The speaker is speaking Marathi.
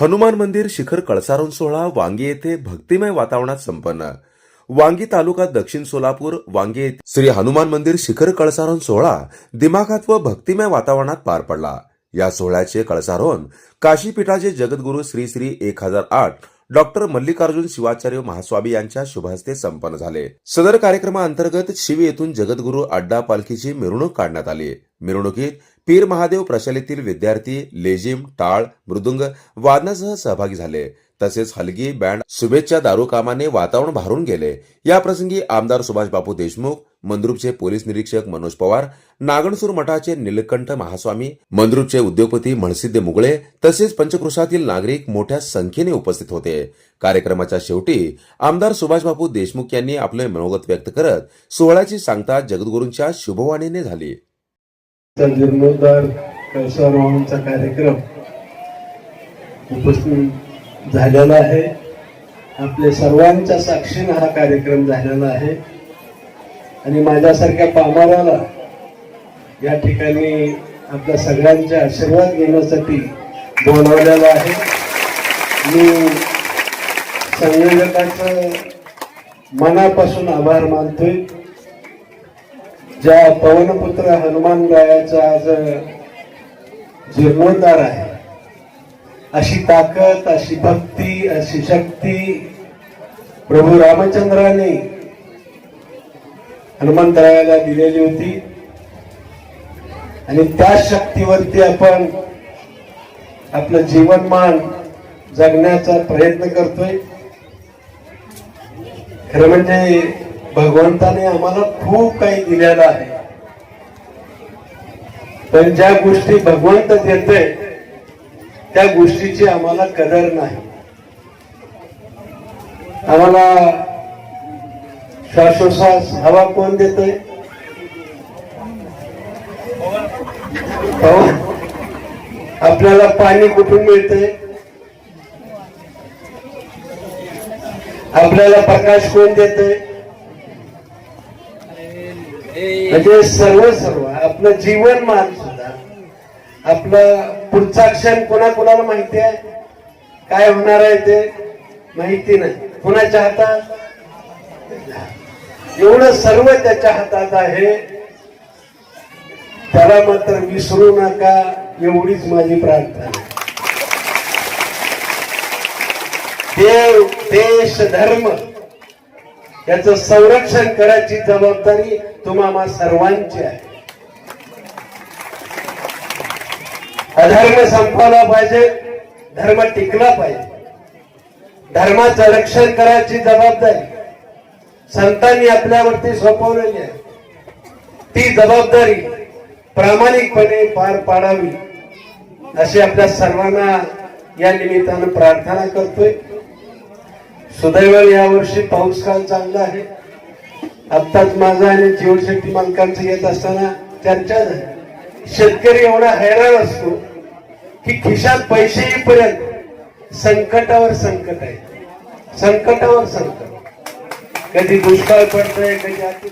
हनुमान मंदिर शिखर कळसारोन सोहळा वांगी येथे भक्तिमय वातावरणात संपन्न. वांगी तालुका दक्षिण सोलापूर वांगी येथे श्री हनुमान मंदिर शिखर कळसारून सोहळा दिमाखात व भक्तिमय वातावरणात पार पडला. या सोहळ्याचे कळसारोहण काशीपीठाचे जगद्गुरू श्री श्री एक हजार आठ डॉक्टर मल्लिकार्जुन शिवाचार्य महास्वामी यांच्या शुभहस्ते संपन्न झाले. सदर कार्यक्रमाअंतर्गत शिव येथून जगद्गुरू अड्डा पालखीची मिरवणूक काढण्यात आली. मिरवणुकीत पीर महादेव प्रशालेतील विद्यार्थी लेझिम टाळ मृदुंग वादनासह सहभागी झाले. तसेच हलगी बँड शुभेच्छा दारू कामाने वातावरण भारून गेले. या प्रसंगी आमदार सुभाष बापू देशमुख मंद्रुपचे पोलीस निरीक्षक मनोज पवार नागणसूर मठाचे निलकंठ महास्वामी मंद्रुपचे उद्योगपती म्हणसिद्ध मुगळे तसेच पंचकृषातील नागरिक मोठ्या संख्येने उपस्थित होते. कार्यक्रमाच्या शेवटी आमदार सुभाष बापू देशमुख यांनी आपले मनोगत व्यक्त करत सोहळ्याची सांगता जगद्गुरूंच्या शुभवाणीने झाली. जीर्णोद्धार कळसारोहणचा कार्यक्रम उपस्थित झालेला आहे. आपल्या सर्वांच्या साक्षीनं हा कार्यक्रम झालेला आहे. आणि माझ्यासारख्या पामाराला या ठिकाणी आपल्या सगळ्यांचे आशीर्वाद घेण्यासाठी बोलावलेला आहे. मी संयोजकाचं मनापासून आभार मानतोय. ज्या पवनपुत्र हनुमान रायाचा आज जीर्णोद्धार आहे अशी ताकद अशी भक्ती अशी शक्ती प्रभू रामचंद्राने हनुमंतरायाला दिलेली होती. आणि त्या शक्तीवरती आपण आपलं जीवनमान जगण्याचा प्रयत्न करतोय. खरं म्हणजे भगवंताने आम्हाला खूप काही दिलेलं आहे. पण ज्या गोष्टी भगवंत देते त्या गोष्टीची आम्हाला कदर नाही. आम्हाला श्वासोश्वास हवा कोण देतोय? आपल्याला पाणी कुठून मिळतंय? आपल्याला प्रकाश कोण देतोय? म्हणजे सर्व सर्व आपलं जीवनमान सुद्धा. आपलं पुढचा क्षण कोणा कोणाला माहिती आहे? काय होणार आहे ते माहिती नाही. कोणाच्या हातात? एवढं सर्व त्याच्या हातात आहे. त्याला मात्र विसरू नका एवढीच माझी प्रार्थना. आहे. देव देश धर्म याचं संरक्षण करायची जबाबदारी तुम्हाला सर्वांची आहे. अधर्म संपवला पाहिजे धर्म टिकला पाहिजे. धर्माचं रक्षण करायची जबाबदारी संतांनी आपल्यावरती सोपवलेली आहे. ती जबाबदारी प्रामाणिकपणे पार पाडावी अशी आपल्या सर्वांना या निमित्तानं प्रार्थना करतोय. सुदैवाने यावर्षी पाऊस काल चांगला आहे. आत्ताच माझा आणि जीवनशक्ती मालकांचं येत असताना चर्चा झाली. शेतकरी एवढा हैराण असतो की खिशात पैसे येईपर्यंत संकटावर संकट आहे. संकटावर संकट. कधी दुष्काळ पडतोय कधी अति